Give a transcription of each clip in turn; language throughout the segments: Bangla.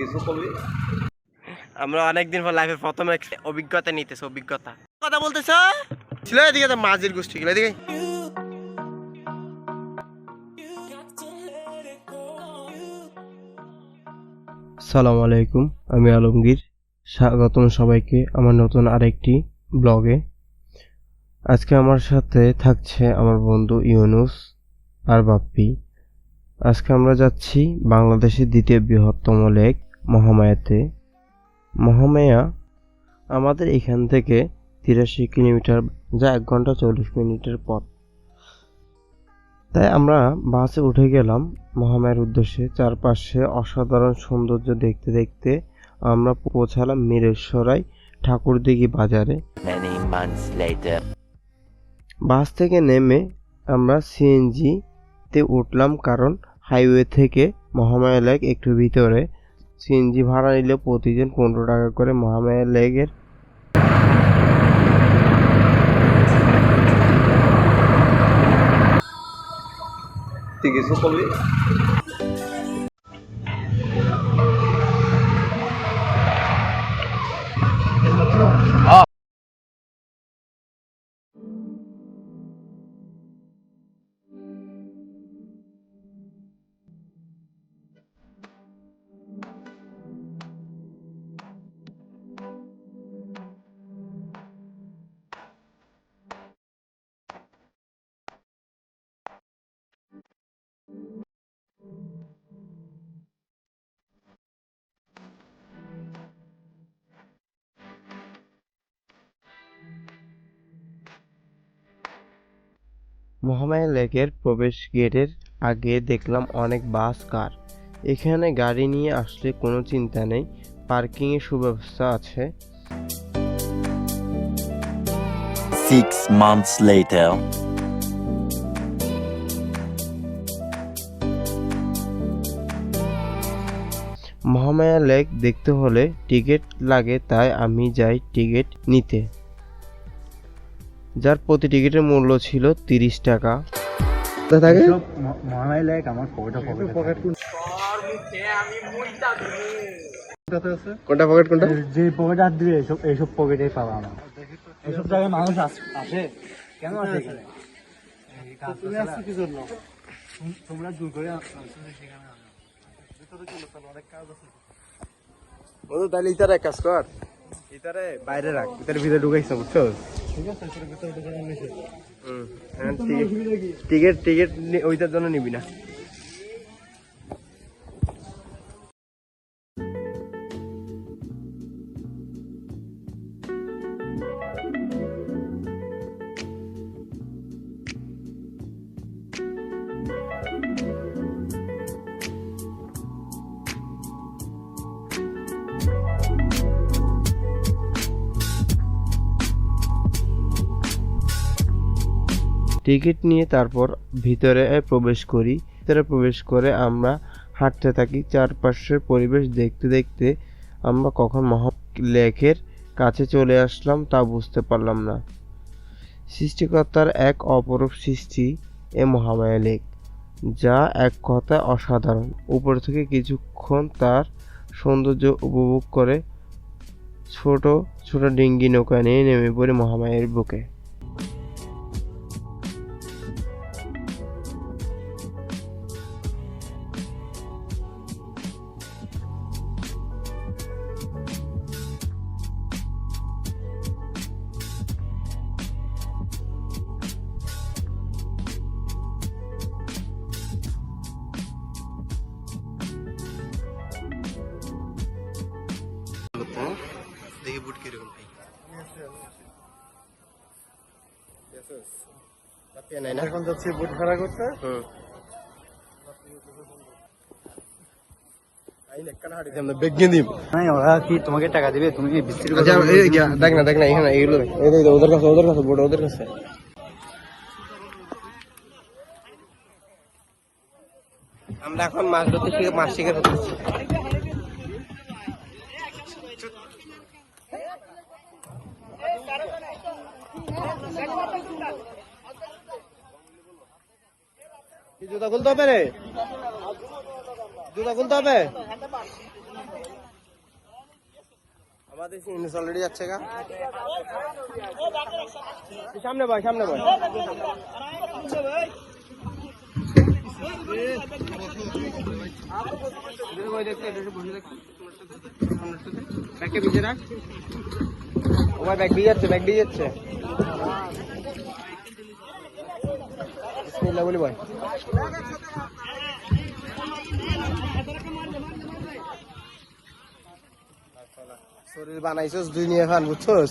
কিছু আমরা অনেকদিন পর লাইফের প্রথম অভিজ্ঞতা নিতেছে অভিজ্ঞতা। কথা বলতেছ? ছিল এদিকে তো মাঝির গোষ্ঠী গুলো এদিকে। সালাম আলাইকুম আমি আলমগীর। স্বাগতম সবাইকে আমার নতুন আরেকটি ব্লগে। আজকে আমার সাথে থাকছে আমার বন্ধু ইউনুস আর বাপ্পি। আজকে আমরা যাচ্ছি বাংলাদেশের দ্বিতীয় বৃহত্তম লেক মহামায়াতে। মহামায়া আমাদের এখান থেকে তিরাশি কিলোমিটার যা এক ঘণ্টা চল্লিশ মিনিটের পথ। তাই আমরা বাসে উঠে গেলাম মহামায়ার উদ্দেশ্যে। চারপাশে অসাধারণ সৌন্দর্য দেখতে দেখতে আমরা পৌঁছালাম মিরেশ্বরাই ঠাকুরদিঘি বাজারে. বাস থেকে নেমে আমরা সিএনজি তে উঠলাম কারণ হাইওয়ে থেকে মহামায়া লেক একটু ভিতরে। সিএনজি ভাড়া নিলে প্রতিদিন পনেরো টাকা করে মহামায়া লেকের মহামায়া লেকের প্রবেশ গেটের আগে দেখলাম অনেক বাস কার। এখানে গাড়ি নিয়ে আসলে কোনো চিন্তা নেই পার্কিংয়ের সুব্যবস্থা আছে। Six months later. Mahamaya lake দেখতে হলে টিকিট লাগে তাই আমি যাই টিকিট নিতে। যার প্রতি টিকিটের মূল্য ছিল তিরিশ টাকা। থাকে? পকেটে পকেট কোনটা পকেট কোনটা? যে পকেটে হাত দিবে এইসব এইসব পকেটেই পাবো আমার। এইসব জায়গায় মানুষ আসে কেন আসে তুমি আসছো কি জন্য? তোমরা জোর করে সেখানে আনো। ভিতরে চলো, চলো, অনেক কাজ আছে। বন্ধু তাহলে ইতারে কাজ কর। ইতারে বাইরে রাখ ইতারে ভিতরে ঢুকাইছ বুঝছ? এসে- টিকিট টিকিট ওইটার জন্য নিবি না। টিকিট নিয়ে তারপর ভিতরে প্রবেশ করি। ভিতরে প্রবেশ করে আমরা হাঁটতে থাকি। চারপাশের পরিবেশ দেখতে দেখতে আমরা কখন মহা লেকের কাছে চলে আসলাম তা বুঝতে পারলাম না। সৃষ্টিকর্তার এক অপরূপ সৃষ্টি এ মহামায়া লেক যা এক কথায় অসাধারণ। উপর থেকে কিছুক্ষণ তার সৌন্দর্য উপভোগ করে ছোট ছোট ডিঙ্গি নৌকা নিয়ে নেমে পড়ি মহামায়ের বুকে। এখন যাচ্ছি বুট ভাড়া করতে। ওরা কি তোমাকে টাকা দিবে? তুমি আচ্ছা দেখ না দেখ না এখানে এগুলো দেখ। ওদের কাছে ওদের কাছে বোর্ড ওদের কাছে। আমরা এখন মাছ ধরতে মাছ শিখে ধরতেছি জুতা খুলতে হবে রে? জুতা খুলতে হবে? আমাদের অলরেডি যাচ্ছে গা। সামনে ভাই সামনে ভাই ব্যাগটা ভিজে রাখ। ও ভাই ব্যাগ ভিজে যাচ্ছে ব্যাগ ভিজে যাচ্ছে। বিসমিল্লাহ বলি ভাই শরীর বানাইছস দুই নিয়ে ফান বুঝছস?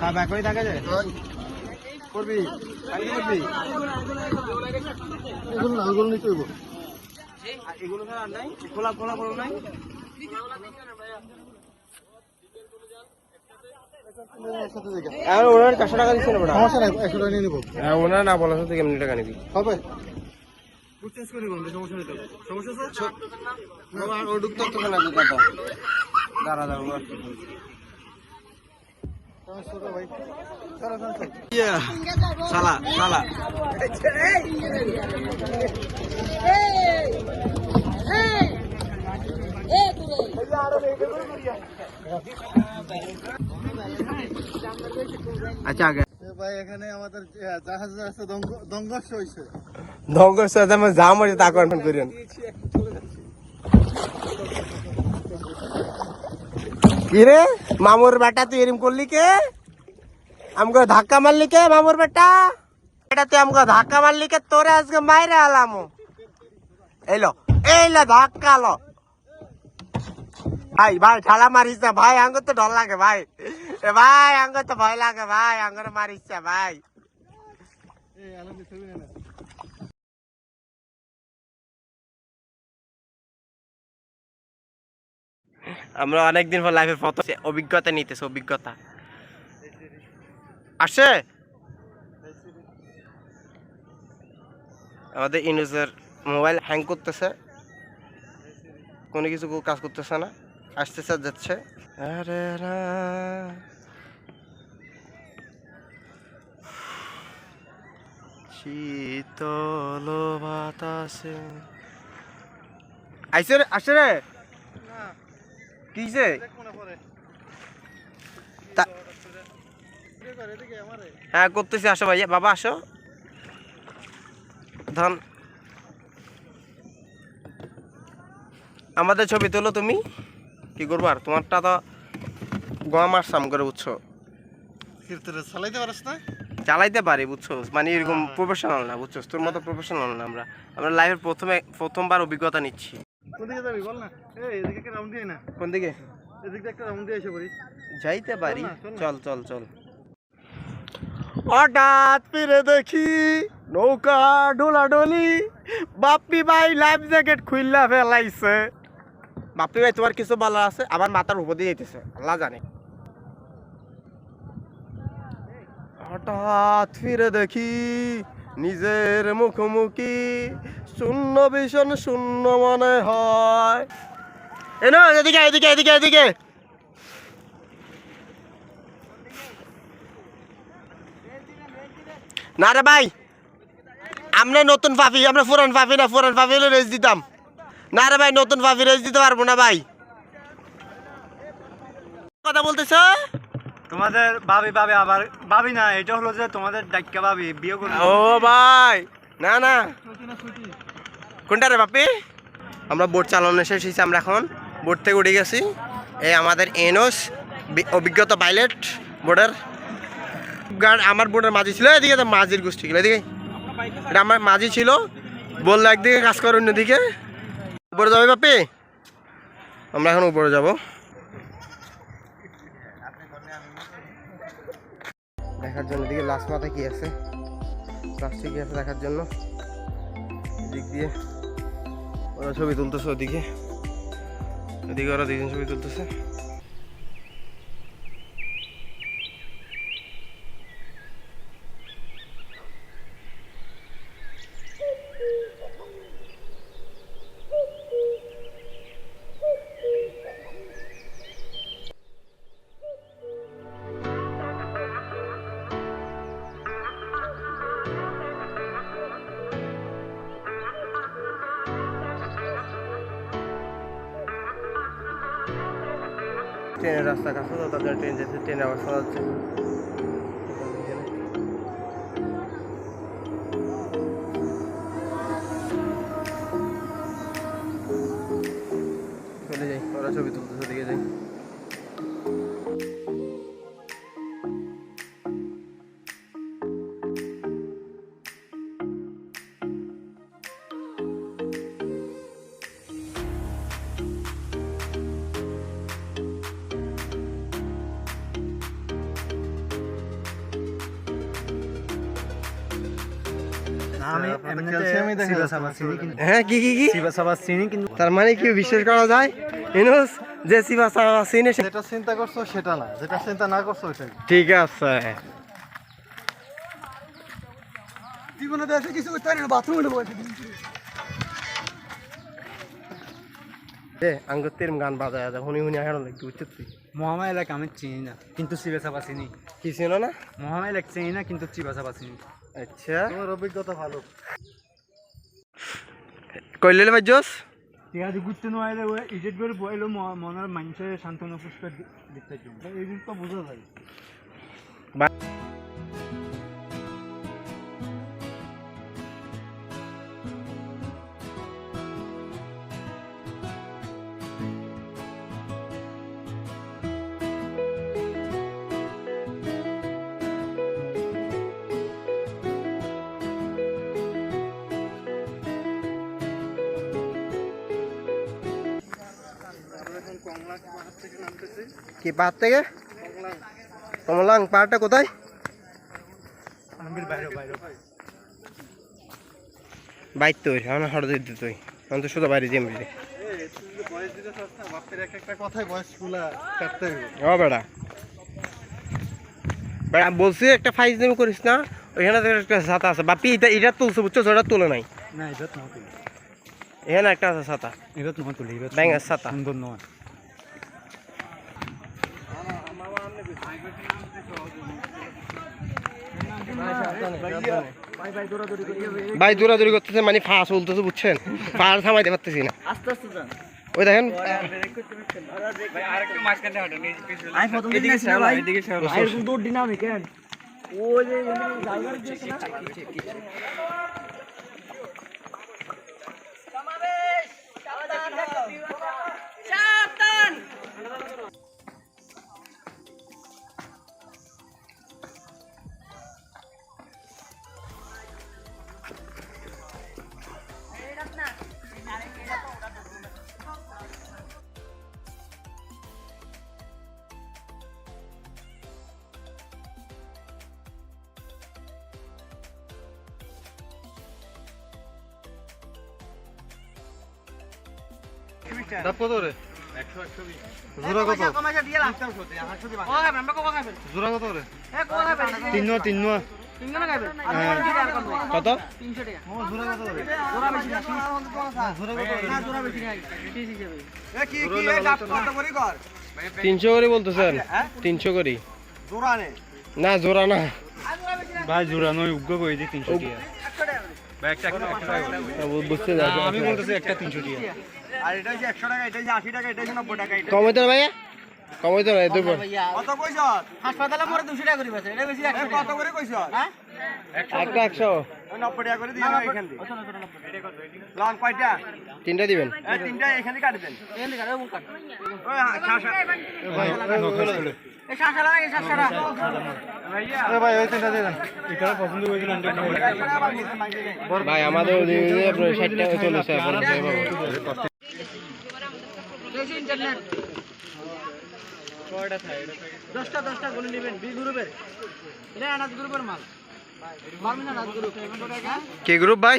হ্যাঁ ব্যাক করে থাকে যে? করবি? করবি? এগুলো হইব। এগুলো আর নাই? খোলা খোলা কোনো নাই? ওনার চারশো টাকা দিচ্ছে না সমস্যা নাই একশো টাকা নিয়ে নেব। হ্যাঁ ওনার না বলা সাথে কেমনি টাকা নিবি? হবে। চেঞ্জ করে বলবে সমস্যা নেই সমস্যা স্যার ও ঢুকতে তো না দাঁড়া দাঁড়া ওনার ছোট ভাই। চলো চলো চলো সালা সালা। আচ্ছা আগে। ভাই এখানে আমাদের জাহাজ আছে দঙ্গস হয়েছে ধ্বংস সাথে আমার যা মরে তা কনফার্ম করিয়েন কিরে মামুর বেটা তুই এরম করলি কে? আমগো ধাক্কা মারলি কে মামুর বেটা? এটা তুই আমগো ধাক্কা মারলি কে? তোরে আজকে মাইরে আলামো। এলো এইলো ধাক্কা লো। ভাই ভাই ঠালা মারিস না ভাই আঙ্গ তো ডর লাগে ভাই। এ ভাই আঙ্গ তো ভয় লাগে ভাই আঙ্গরে মারিস না ভাই। আমরা অনেকদিন পর লাইফে ফটো অভিজ্ঞতা নিতেছে অভিজ্ঞতা। আসে আমাদের ইউনুসের মোবাইল হ্যাং করতেছে। কোনো কিছু কাজ করতেছে না। আসতেছে আর যাচ্ছে। আরে রা। শীতল বাতাসে। আইসে রে আসে রে। কিসে এদিকে আমারে। হ্যাঁ করতেছি আসো ভাইয়া। বাবা আসো। ধন। আমাদের ছবি তোলো তুমি। কি করব আর? তোমারটা তো গম আর সাম করে বুঝছ। চালাইতে পারিস না? চালাইতে পারি বুঝছ? মানে এরকম প্রফেশনাল না বুঝছ? তোর মতো প্রফেশনাল না আমরা। আমরা লাইফের প্রথমে প্রথমবার অভিজ্ঞতা নিচ্ছি। কোন দিকে যাবি বল না। এই এদিকে একটা রাউন্ড দিয়ে না। কোন দিকে? এদিকে একটা রাউন্ড দিয়ে এসে পড়ি যাইতে পারি। চল চল চল চল চল। হঠাৎ ফিরে দেখি নৌকা ডোলাডলি। বাপ্পি ভাই লাইফ জ্যাকেট খুললা ফেলাইছে। বাপ্পি ভাই, তোমার কিছু ভালো আছে? আবার মাথার উপর দিয়ে যেতেছে আল্লাহ জানে। হঠাৎ ফিরে দেখি নিজের মুখোমুখি শূন্য ভীষণ শূন্য মনে হয়। এনো এদিকে এদিকে এদিকে এদিকে। না রে ভাই, আমরা নতুন পাপি, আমরা পুরান পাপি না, পুরান পাপি রেস দিতাম। না রে ভাই নতুন পাপি রেস দিতে পারব না ভাই। কথা বলতেছ? তোমাদের ভাবি ভাবি আবার ভাবি না এটা হলো যে তোমাদের ডাক্কা ভাবি বিয়ে করবে। ও ভাই না না। কোনটা রে বাপি আমরা বোট চালানো শেষ হয়েছি আমরা এখন। বোট থেকে উঠে গেছি। এই আমাদের এনোস অভিজ্ঞতা পাইলট বোর্ডের আমার বোর্ডের মাঝি ছিল এদিকে তো মাঝির গোষ্ঠী এদিকে। এটা আমার মাঝি ছিল। বলল একদিকে কাজ করে অন্যদিকে। উপরে যাবে বাপি? আমরা এখন উপরে যাব। দেখার জন্য, এদিকে লাস্ট মাথা কি আছে? প্লাস্টিক কি আছে দেখার জন্য? দিক দিয়ে ওরা ছবি তুলতেছে ওদিকে। ওদিকে ওরা দুজন ছবি তুলতেছে। রাস্তা কাছে তো তাদের ট্রেন যেতে, ট্রেনে আবার শোনা যাচ্ছে চলে যাই, ওরা ছবি তুলতে যাই। হ্যাঁ কি কি কি? সিবা সাবা চিনি কিন্তু তার মানে কি বিশ্বাস করা যায়? ইনুস যে সিবা সাবা সিনে চিন্তা করছ সেটা না। যেটা চিন্তা না করছ ওইটাই। ঠিক আছে। জীবনে দেখে কিছু করতে পারি না বাথরুমে বসে আঙ্গুর গান বাজায় হুনি হুনি বুঝছিস তুই? এলাকা আমি চিনি না কিন্তু চিবা সাবা চিনি কি ছিল না? এলাকা চিনি না কিন্তু চিবা সাবা চিনি আচ্ছা। তোমার অভিজ্ঞতা ভালো। কইলে ভাই জোস। আছে ঘুরতে নোয়াইলে ওই ইজেট করে বইলো মনের মানুষের সান্ত্বনা পুষ্পের দিকটা এই জিনিসটা বোঝা যায়। কি পাহাড় থেকে? কমলাং পাহাড়টা কোথায়? বাইরে তুই আমার হঠাৎ দিতে তুই। আমি তো শুধু বাইরে জিম বেড়া। বেড়া বলছি একটা ফাইজ দিন করিস না ওইখানে একটা ছাতা আছে। বাপি এটা এটা তুলছে বুঝছ? ওটা তুলে নাই। না এটা এখানে একটা আছে ছাতা। এটা তোমার তুলি ব্যাঙের ছাতা। সুন্দর নয়। ভাই দৌড়াদৌড়ি করতেছে মানে ফাঁস চলতেছে বুঝছেন? ফা থামাইতে পারতেছি না। ওই দেখেন। ডাব কত রে? জোড়া কত? জোড়া কত রে? তিন নোয়া তিন নোয়া কত? জোড়া কত রে? তিনশো। করে বলতেছেন? তিনশো করি। না। জোড়া না। ভাই জোড়া নয় উগ্র করে দিই তিনশো টাকা। ভাই একটা বু- বুঝতে আমি বলতেছি একটা তিনশো টাকা ভাইয়া? দেবো হাসপাতালে মরে দুশো টাকা করে বেছে এটা বেশি একশো টাকা। হ্যাঁ? একটা একশো তিনটা দিবেন। এখানে কাটে মুখ কাট। ভাই এই শাঁসারা এই শাঁসারা ভাই ওই তিনটা দিয়ে দেন। এটা পছন্দ করেছিল ভাই আমাদের চল্লিশ ইন্টারনেট দশটা দশটা গুলো নেবেন বি গ্রুপের এটা আনাজ গ্রুপের মাল। মাল আনাজ গ্রুপ কে? গ্রুপ ভাই?